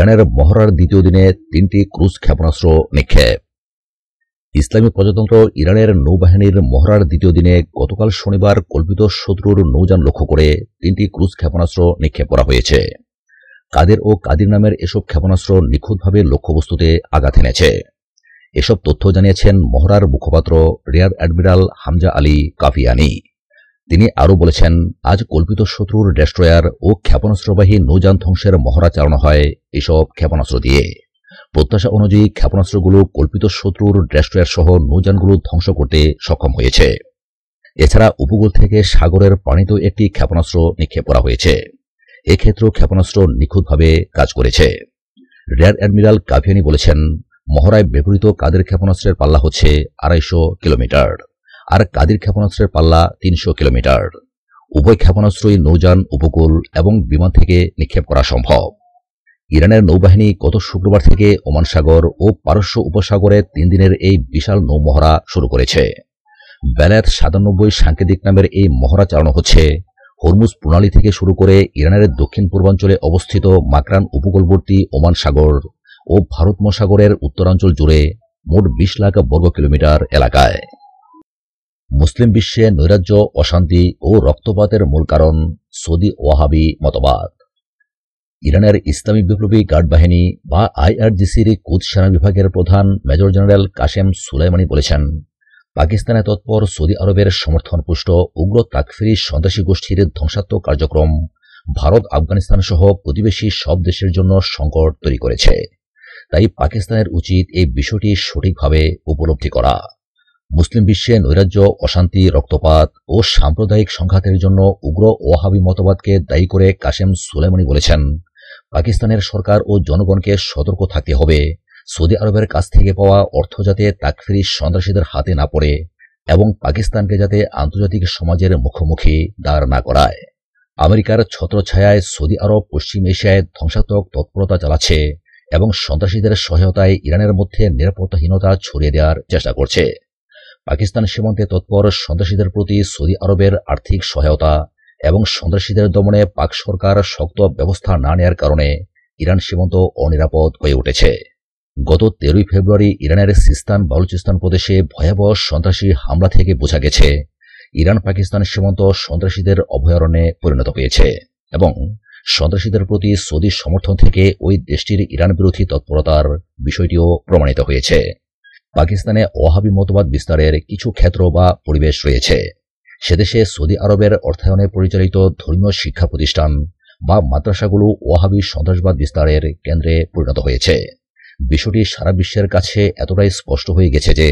ইরানের মহড়ার দ্বিতীয় দিনে তিনটি ক্রুজ ক্ষেপণাস্ত্র নিক্ষেপ। ইসলামী প্রজাতন্ত্র ইরানের নৌবাহিনীর মহড়ার দ্বিতীয় দিনে গতকাল শনিবার কল্পিত শত্রুর নৌযান লক্ষ্য করে তিনটি ক্রুজ ক্ষেপণাস্ত্র নিক্ষেপ করা হয়েছে। কাদের ও কাদির নামের এসব ক্ষেপণাস্ত্র নিখুঁতভাবে লক্ষ্যবস্তুতে আঘাত এনেছে। এসব তথ্য জানিয়েছেন মহড়ার মুখপাত্র rear admiral Hamza Ali Kafiani. তিনি আরও বলেছেন, আজ কল্পিত শত্রুর ডেস্ট্রয়ার ও ক্ষেপণাস্ত্রবাহী নৌযান ধ্বংসের মহড়া চালানো হয় এসব ক্ষেপণাস্ত্র দিয়ে। প্রত্যাশা অনুযায়ী ক্ষেপণাস্ত্রগুলো কল্পিত শত্রুর ডেস্ট্রয়ার সহ নৌযানগুলো ধ্বংস করতে সক্ষম হয়েছে। এছাড়া উপকূল থেকে সাগরের পানিতেও একটি ক্ষেপণাস্ত্র নিক্ষেপ করা হয়েছে। এক্ষেত্রেও ক্ষেপণাস্ত্র নিখুঁতভাবে কাজ করেছে। রিয়ার অ্যাডমিরাল কাভিয়ানি বলেছেন, মহড়ায় ব্যবহৃত কাদের ক্ষেপণাস্ত্রের পাল্লা হচ্ছে আড়াইশো কিলোমিটার। আর কাদির ক্ষেপণাস্ত্রের পাল্লা তিনশো কিলোমিটার। উভয় ক্ষেপণাস্ত্রই নৌযান, উপকূল এবং বিমান থেকে নিক্ষেপ করা সম্ভব। ইরানের নৌবাহিনী গত শুক্রবার থেকে ওমান সাগর ও পারস্য উপসাগরে তিন দিনের এই বিশাল নৌমহড়া শুরু করেছে। বেলায়েত সাতানব্বই সাংকেতিক নামের এই মহড়া চালানো হচ্ছে। হরমুজ প্রণালী থেকে শুরু করে ইরানের দক্ষিণ পূর্বাঞ্চলে অবস্থিত মাকরান উপকূলবর্তী ওমান সাগর ও ভারত মহাসাগরের উত্তরাঞ্চল জুড়ে মোট বিশ লাখ বর্গ কিলোমিটার এলাকায়। মুসলিম বিশ্বে নৈরাজ্য, অশান্তি ও রক্তপাতের মূল কারণ সৌদি ওয়াহাবি মতবাদ। ইরানের ইসলামী বিপ্লবী গার্ড বাহিনী বা আইআরজিসির কুদ সেনা বিভাগের প্রধান মেজর জেনারেল কাশেম সুলাইমানি বলেছেন, পাকিস্তানে তৎপর সৌদি আরবের সমর্থনপুষ্ট উগ্র তাকফিরি সন্ত্রাসী গোষ্ঠীর ধ্বংসাত্মক কার্যক্রম ভারত, আফগানিস্তান সহ প্রতিবেশী সব দেশের জন্য সংকট তৈরি করেছে। তাই পাকিস্তানের উচিত এই বিষয়টি সঠিকভাবে উপলব্ধি করা। মুসলিম বিশ্বে নৈরাজ্য, অশান্তি, রক্তপাত ও সাম্প্রদায়িক সংঘাতের জন্য উগ্র ওয়াহাবি মতবাদকে দায়ী করে কাশেম সুলেমানি বলেছেন, পাকিস্তানের সরকার ও জনগণকে সতর্ক থাকতে হবে, সৌদি আরবের কাছ থেকে পাওয়া অর্থ যাতে তাকফিরি সন্ত্রাসীদের হাতে না পড়ে এবং পাকিস্তানকে যাতে আন্তর্জাতিক সমাজের মুখোমুখি দাঁড় না করায়। আমেরিকার ছত্রছায়ায় সৌদি আরব পশ্চিম এশিয়ায় ধ্বংসাত্মক তৎপরতা চালাচ্ছে এবং সন্ত্রাসীদের সহায়তায় ইরানের মধ্যে নিরাপত্তাহীনতা ছড়িয়ে দেওয়ার চেষ্টা করছে। পাকিস্তান সীমান্তে তৎপর সন্ত্রাসীদের প্রতি সৌদি আরবের আর্থিক সহায়তা এবং সন্ত্রাসীদের দমনে পাক সরকার শক্ত ব্যবস্থা না নেয়ার কারণে ইরান সীমান্ত অনিরাপদ হয়ে উঠেছে। গত তেরোই ফেব্রুয়ারি ইরানের সিস্তান বালুচিস্তান প্রদেশে ভয়াবহ সন্ত্রাসী হামলা থেকে বোঝা গেছে। ইরান পাকিস্তান সীমান্ত সন্ত্রাসীদের অভয়ারণ্যে পরিণত হয়েছে এবং সন্ত্রাসীদের প্রতি সৌদি সমর্থন থেকে ওই দেশটির ইরান বিরোধী তৎপরতার বিষয়টিও প্রমাণিত হয়েছে। পাকিস্তানে ওহাবি মতবাদ বিস্তারের কিছু ক্ষেত্র বা পরিবেশ রয়েছে। সেদেশে সৌদি আরবের অর্থায়নে পরিচালিত ধর্মীয় শিক্ষা প্রতিষ্ঠান বা মাদ্রাসাগুলো ওয়াহাবি সন্ত্রাসবাদ বিস্তারের কেন্দ্রে পরিণত হয়েছে। বিষয়টি সারা বিশ্বের কাছে এতটাই স্পষ্ট হয়ে গেছে যে,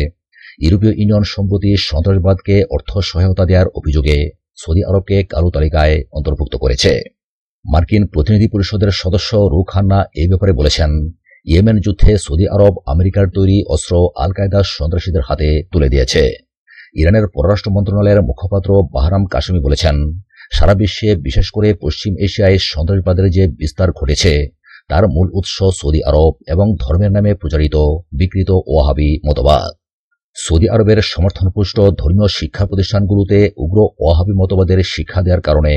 ইউরোপীয় ইউনিয়ন সম্প্রতি সন্ত্রাসবাদকে অর্থ সহায়তা দেওয়ার অভিযোগে সৌদি আরবকে কালো তালিকায় অন্তর্ভুক্ত করেছে। মার্কিন প্রতিনিধি পরিষদের সদস্য রু খান্না এই ব্যাপারে বলেছেন ইয়েমেন যুদ্ধে সৌদি আরব, আমেরিকার তৈরি অস্ত্র আল কায়দা সন্ত্রাসীদের হাতে তুলে দিয়েছে। ইরানের পররাষ্ট্র মন্ত্রণালয়ের মুখপাত্র বাহরাম কাশ্মী বলেছেন, সারা বিশ্বে, বিশেষ করে পশ্চিম এশিয়ায় সন্ত্রাসবাদের যে বিস্তার ঘটেছে, তার মূল উৎস সৌদি আরব এবং ধর্মের নামে প্রচারিত, বিকৃত ওয়াহাবি মতবাদ। সৌদি আরবের সমর্থনপুষ্ট ধর্মীয় শিক্ষা প্রতিষ্ঠানগুলোতে উগ্র ওয়াহাবি মতবাদের শিক্ষা দেওয়ার কারণে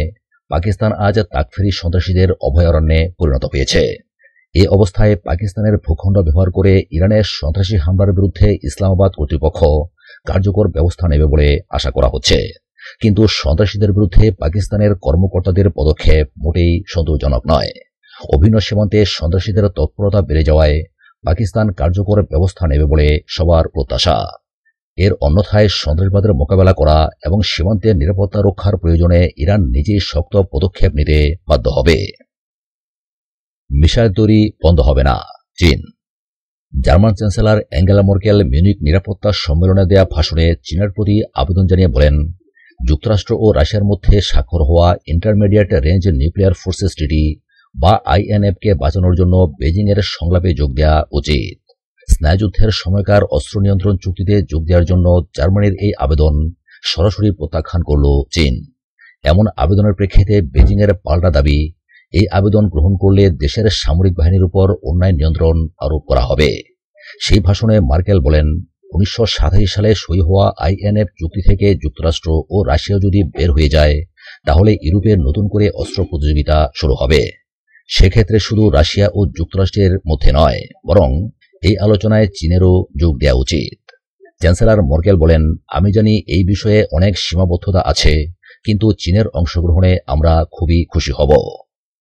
পাকিস্তান আজ তাকফেরি সন্ত্রাসীদের অভয়ারণ্যে পরিণত হয়েছে। এ অবস্থায় পাকিস্তানের ভূখণ্ড ব্যবহার করে ইরানের সন্ত্রাসী হামলার বিরুদ্ধে ইসলামাবাদ কর্তৃপক্ষ কার্যকর ব্যবস্থা নেবে বলে আশা করা হচ্ছে। কিন্তু সন্ত্রাসীদের বিরুদ্ধে পাকিস্তানের কর্মকর্তাদের পদক্ষেপ মোটেই সন্তোষজনক নয়। অভিন্ন সীমান্তে সন্ত্রাসীদের তৎপরতা বেড়ে যাওয়ায় পাকিস্তান কার্যকর ব্যবস্থা নেবে বলে সবার প্রত্যাশা। এর অন্যথায় সন্ত্রাসবাদের মোকাবেলা করা এবং সীমান্তের নিরাপত্তা রক্ষার প্রয়োজনে ইরান নিজেই শক্ত পদক্ষেপ নিতে বাধ্য হবে। মিসাইল তৈরি বন্ধ হবে না। চীন। German chancellor Angela Merkel Munich নিরাপত্তা সম্মেলনে দেয়া ভাষণে চীনের প্রতি আবেদন জানিয়ে বলেন, যুক্তরাষ্ট্র ও রাশিয়ার মধ্যে স্বাক্ষর হওয়া intermediate range nuclear forces treaty বা আইএনএফকে বাঁচানোর জন্য বেজিংয়ের সংলাপে যোগ দেওয়া উচিত। স্নায়ুযুদ্ধের সময়কার অস্ত্র নিয়ন্ত্রণ চুক্তিতে যোগ দেওয়ার জন্য জার্মানির এই আবেদন সরাসরি প্রত্যাখ্যান করল চীন। এমন আবেদনের প্রেক্ষিতে বেজিংয়ের পাল্টা দাবি এই আবেদন গ্রহণ করলে দেশের সামরিক বাহিনীর উপর অন্যায় নিয়ন্ত্রণ আরোপ করা হবে। সেই ভাষণে মার্কেল বলেন, উনিশশো সাতাশি সালে সই হওয়া আইএনএফ চুক্তি থেকে যুক্তরাষ্ট্র ও রাশিয়া যদি বের হয়ে যায়, তাহলে ইউরোপের নতুন করে অস্ত্র প্রতিযোগিতা শুরু হবে। সেক্ষেত্রে শুধু রাশিয়া ও যুক্তরাষ্ট্রের মধ্যে নয়, বরং এই আলোচনায় চীনেরও যোগ দেওয়া উচিত। চ্যান্সেলর মর্কেল বলেন, আমি জানি এই বিষয়ে অনেক সীমাবদ্ধতা আছে, কিন্তু চীনের অংশগ্রহণে আমরা খুবই খুশি হব।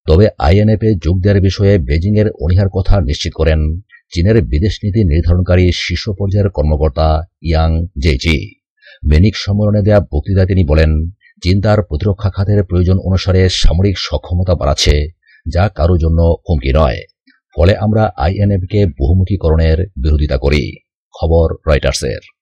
তবে আইএনএফে যোগ দেওয়ার বিষয়ে বেজিংয়ের অনীহার কথা নিশ্চিত করেন চীনের বিদেশ নীতি নির্ধারণকারী শীর্ষ পর্যায়ের কর্মকর্তা ইয়াং জেজি মেনিক সম্মেলনে দেয়া বক্তৃতায় তিনি বলেন, চীন তার প্রতিরক্ষা খাতের প্রয়োজন অনুসারে সামরিক সক্ষমতা বাড়াচ্ছে, যা কারও জন্য হুমকি নয়। ফলে আমরা আইএনএফকে বহুমুখীকরণের বিরোধিতা করি। খবর, রয়টার্সের।